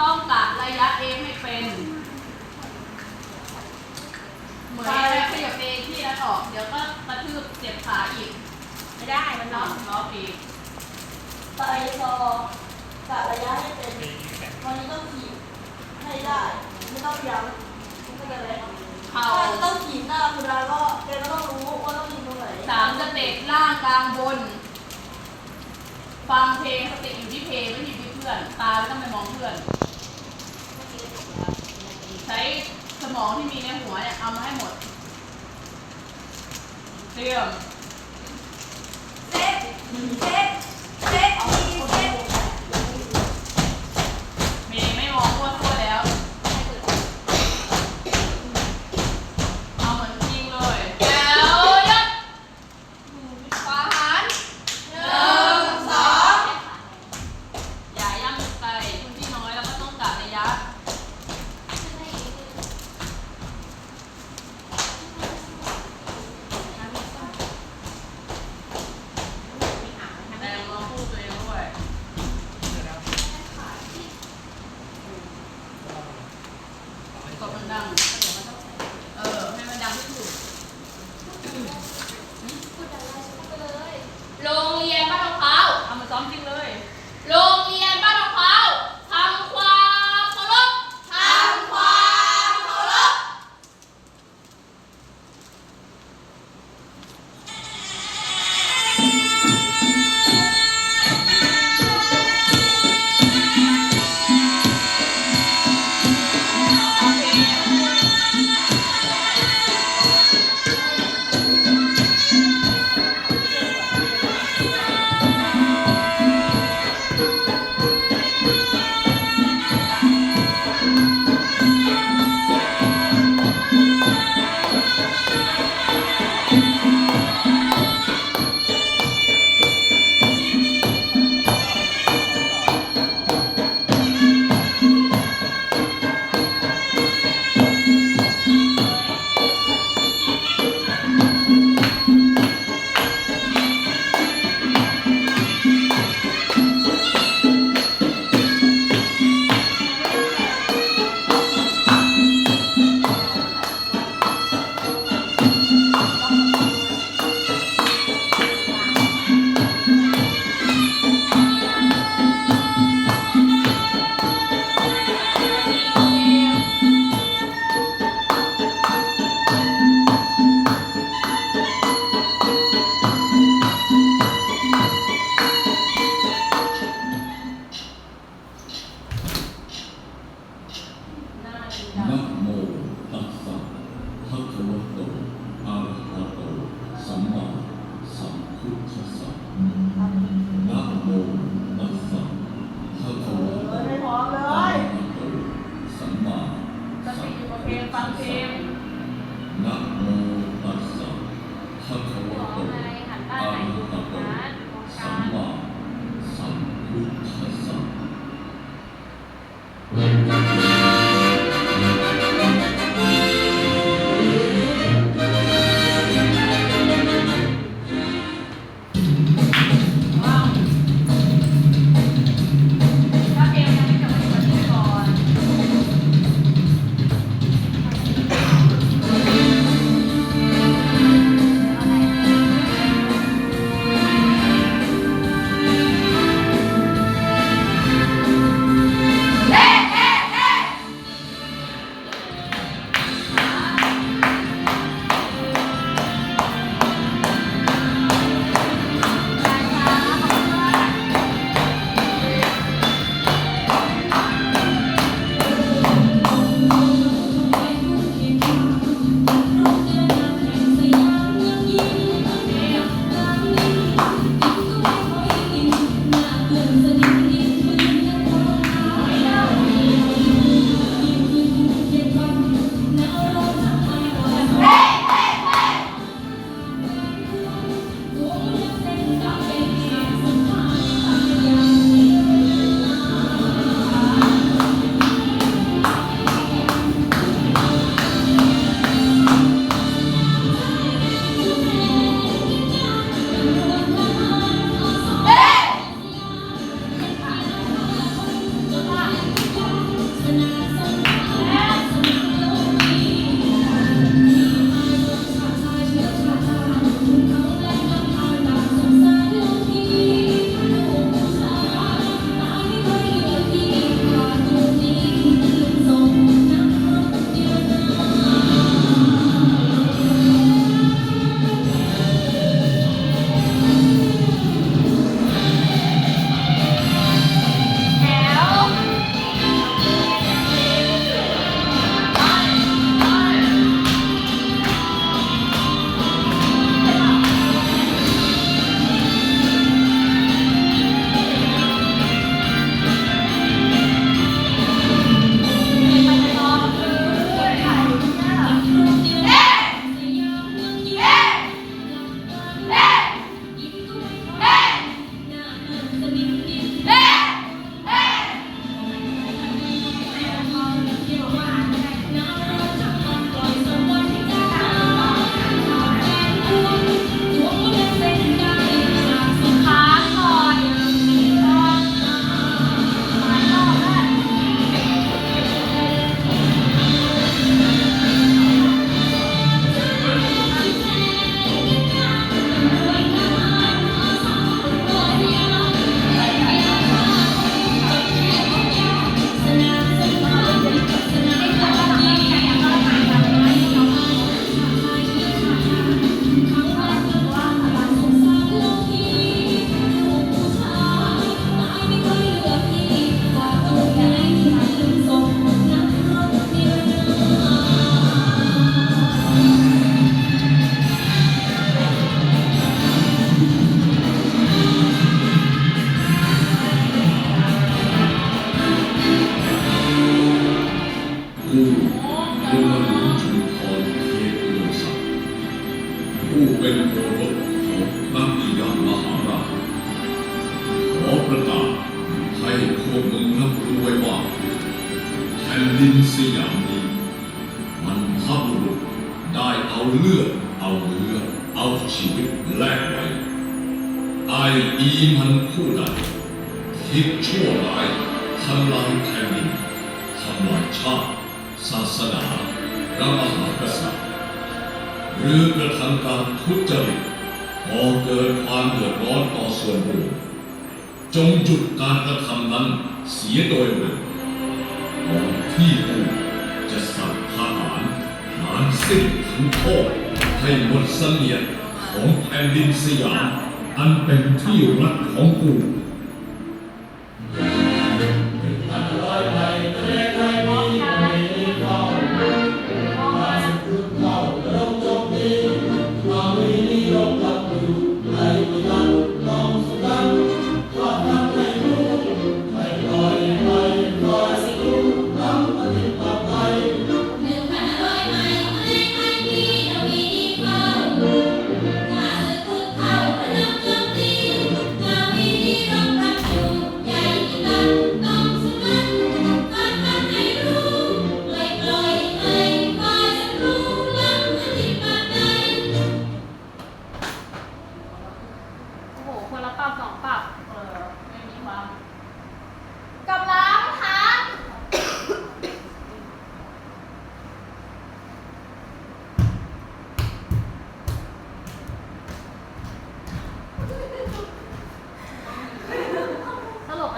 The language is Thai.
ต้องกะระยะเองให้เป็น เหมือนแล้วขยับเองที่แล้วออก เดี๋ยวก็กระทืบเจ็บขาอีก ไม่ได้มันล็ล็ออกกล็อกอีกไปซอกะระยะให้เป็นวันนี้ต้องขีดให้ได้ ไม่ต้องย้ำไม่เป็นไรเข่าถ้าจะต้องขีดหน้าคุณดาก็แกก็ต้องรู้ว่าต้องยิงตรงไหนสามสเต็ปล่างกลางบน ฟังเพลงสติอยู่ที่เพลงไม่อยู่ที่เพื่อน ตาไม่ต้องไปมองเพื่อน ใช้สมองที่มีในหัวเนี่ย เอามาให้หมด เตรียมเซ็ตเซ็ตเซ็ต เอามาซ้อมจริงเลย সমস্ত คือเทวรูจุมพรเทโลศักผู้เป็นโอรสของพระบิดามหาราชขอประกาศให้พวกมึงรับรู้ไว้ว่าแผ่นดินสยามนี้มันพระบุรุษได้เอาเลือดเอาเนื้อเอาชีวิตแลกไว้ไออีมันผู้ใดคิดชั่วร้ายทำลายแผ่นดินทำลายชาติ ศาสนาพระมหากษัตริย์ หรือกระทำการทุจริตก่อเกิดความเดือดร้อนต่อส่วนรวมจงหยุดการกระทำนั้นเสียโดยเร็วก่อนที่ผู้จะสั่งทหารหารสิ้นทั้งโทษให้หมดเสนียดของแผ่นดินสยามอันเป็นที่รักของกู